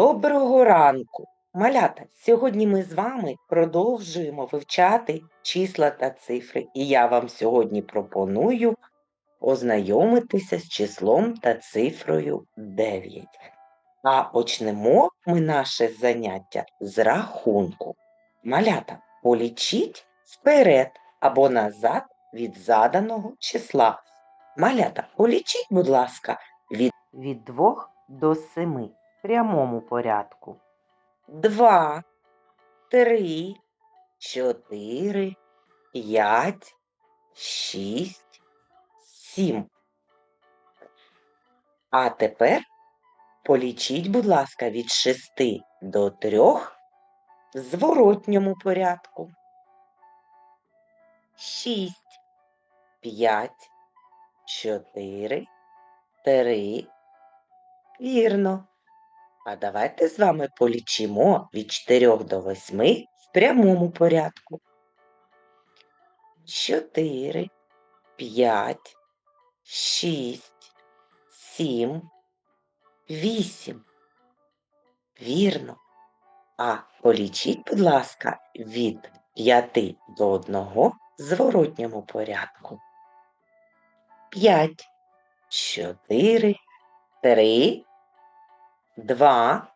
Доброго ранку, малята! Сьогодні ми з вами продовжуємо вивчати числа та цифри, і я вам сьогодні пропоную ознайомитися з числом та цифрою 9. А почнемо ми наше заняття з рахунку. Малята, полічіть вперед або назад від заданого числа. Малята, полічіть, будь ласка, від, від 2 до 7 в прямому порядку. Два, три, чотири, п'ять, шість, сім. А тепер полічіть, будь ласка, від шести до трьох в зворотньому порядку. Шість, п'ять, чотири, три. Вірно. А давайте з вами полічимо від 4 до 8 в прямому порядку. 4, 5, 6, 7, 8. Вірно. А полічіть, будь ласка, від 5 до 1 в зворотньому порядку. 5, 4, 3, Два.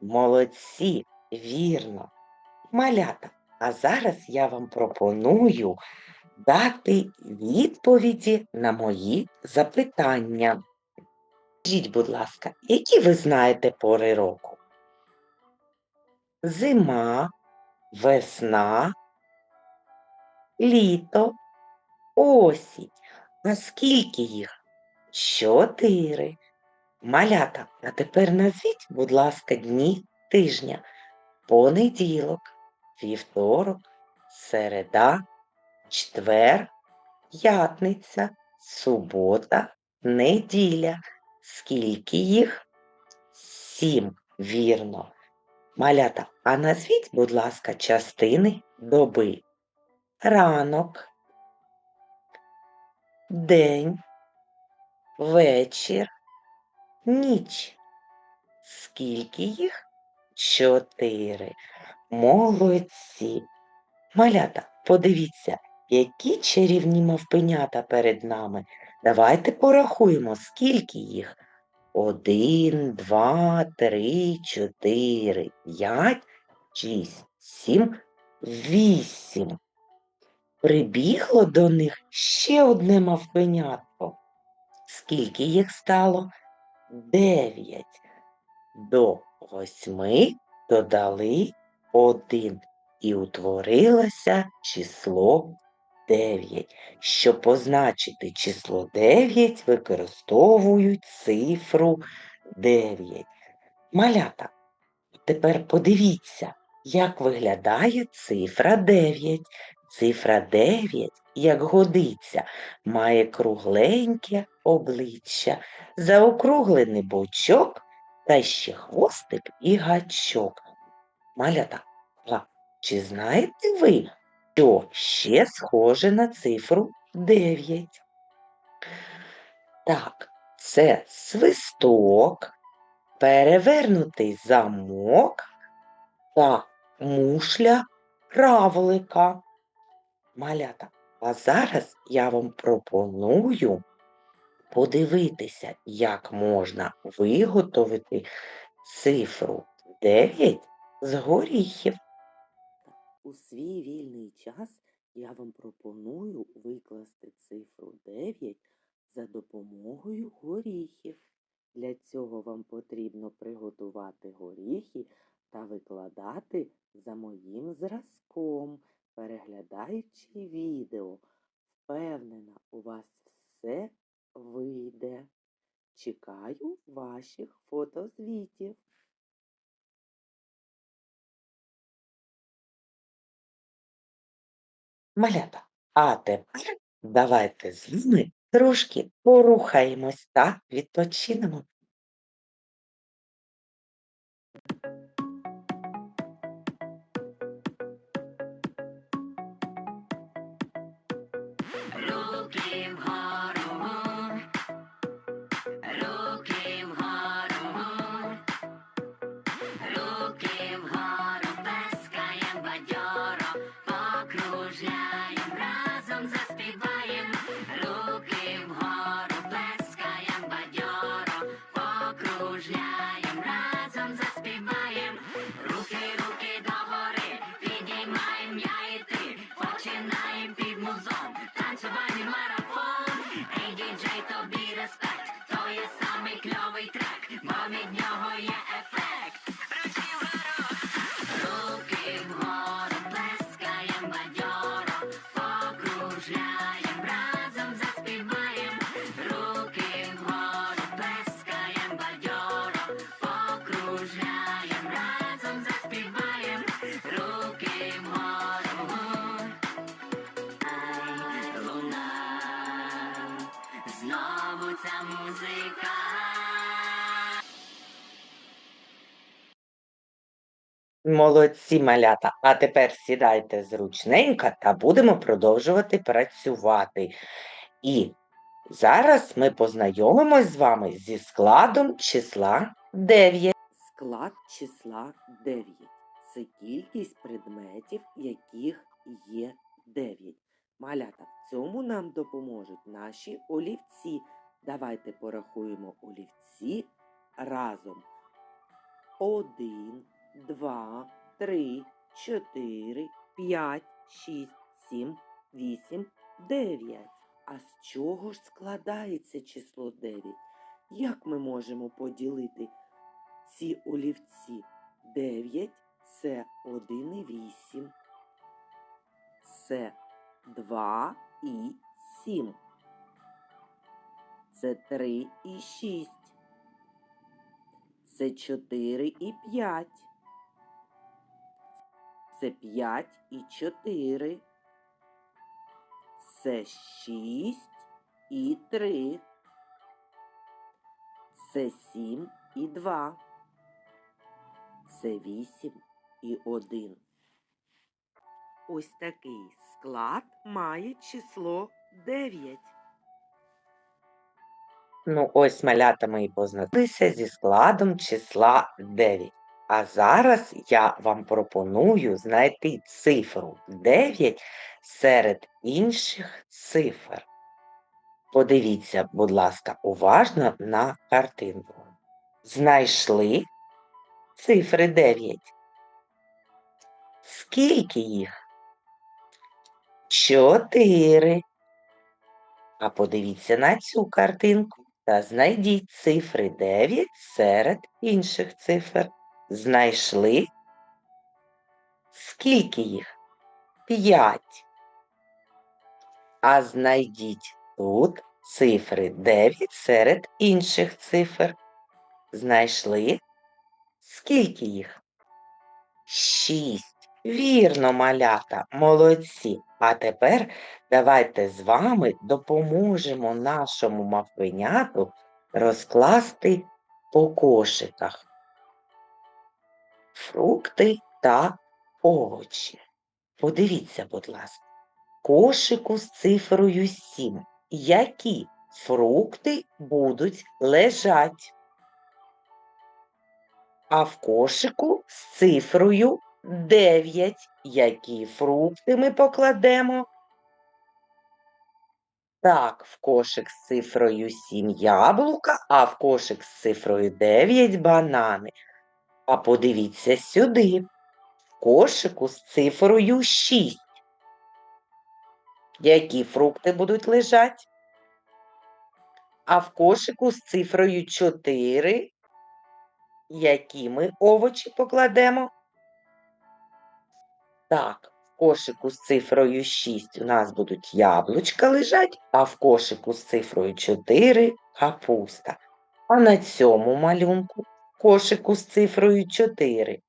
Молодці, вірно. Малята, а зараз я вам пропоную дати відповіді на мої запитання. Скажіть, будь ласка, які ви знаєте пори року? Зима, весна, літо, осінь. А скільки їх? Чотири. Малята, а тепер назвіть, будь ласка, дні тижня. Понеділок, вівторок, середа, четвер, п'ятниця, субота, неділя. Скільки їх? Сім, вірно. Малята, а назвіть, будь ласка, частини доби. Ранок, день, вечір. Ніч. Скільки їх? Чотири. Молодці. Малята, подивіться, які чарівні мавпенята перед нами. Давайте порахуємо, скільки їх. Один, два, три, чотири, п'ять, шість, сім, вісім. Прибігло до них ще одне мавпенятко. Скільки їх стало? Дев'ять. До восьми додали один і утворилося число дев'ять. Щоб позначити число дев'ять, використовують цифру дев'ять. Малята, тепер подивіться, як виглядає цифра дев'ять. Цифра дев'ять як годиться, має кругленьке обличчя, заокруглений бочок та ще хвостик і гачок. Малята, чи знаєте ви, що ще схоже на цифру 9? Так, це свисток, перевернутий замок та мушля равлика. Малята, а зараз я вам пропоную подивитися, як можна виготовити цифру 9 з горіхів. У свій вільний час я вам пропоную викласти цифру 9 за допомогою горіхів. Для цього вам потрібно приготувати горіхи та викладати за моїм зразком переглядаючи відео. Впевнена, у вас все вийде. Чекаю ваших фотозвітів. Малята, а тепер давайте з вами трошки порухаємось та відпочинемо. Руки вгору, руки вгору, руки вгору, бадьоро. Молодці, малята. А тепер сідайте зручненько та будемо продовжувати працювати. І зараз ми познайомимось з вами зі складом числа 9. Склад числа 9 це кількість предметів, яких є 9. Малята, в цьому нам допоможуть наші олівці. Давайте порахуємо олівці разом. 1, 2, 3, 4, 5, 6, 7, 8, 9. А з чого ж складається число 9? Як ми можемо поділити ці олівці? 9 це 1 і 8, це 2 і 7, це 3 і 6, це 4 і 5, це 5 і 4, це 6 і 3, це 7 і 2. Це 8 і 1. Ось такий склад має число 9. Ну, ось малята ми і познайомилися зі складом числа 9. А зараз я вам пропоную знайти цифру 9 серед інших цифр. Подивіться, будь ласка, уважно на картинку. Знайшли цифри 9. Скільки їх? Чотири. А подивіться на цю картинку та знайдіть цифри 9 серед інших цифр. Знайшли? Скільки їх? П'ять. А знайдіть тут цифри 9 серед інших цифр. Знайшли? Скільки їх? Шість. Вірно, малята, молодці. А тепер давайте з вами допоможемо нашому мавпеняту розкласти по кошиках фрукти та овочі. Подивіться, будь ласка, кошику з цифрою 7. Які фрукти будуть лежать? А в кошику з цифрою 9. Які фрукти ми покладемо? Так, в кошик з цифрою 7 яблука, а в кошик з цифрою 9 банани. А подивіться сюди. В кошику з цифрою 6. Які фрукти будуть лежать? А в кошику з цифрою 4 які ми овочі покладемо? Так, в кошику з цифрою 6 у нас будуть яблучка лежать, а в кошику з цифрою 4 капуста. А на цьому малюнку кошику з цифрою 4.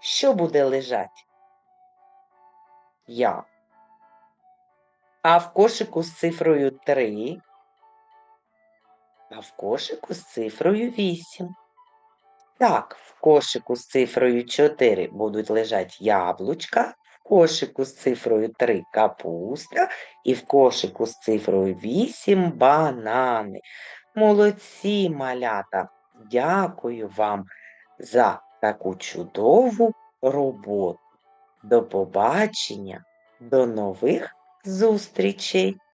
Що буде лежать? Я. А в кошику з цифрою 3 а в кошику з цифрою 8. Так, в кошику з цифрою 4 будуть лежати яблучка, в кошику з цифрою 3 капуста і в кошику з цифрою 8 банани. Молодці, малята! Дякую вам за таку чудову роботу. До побачення, до нових зустрічей!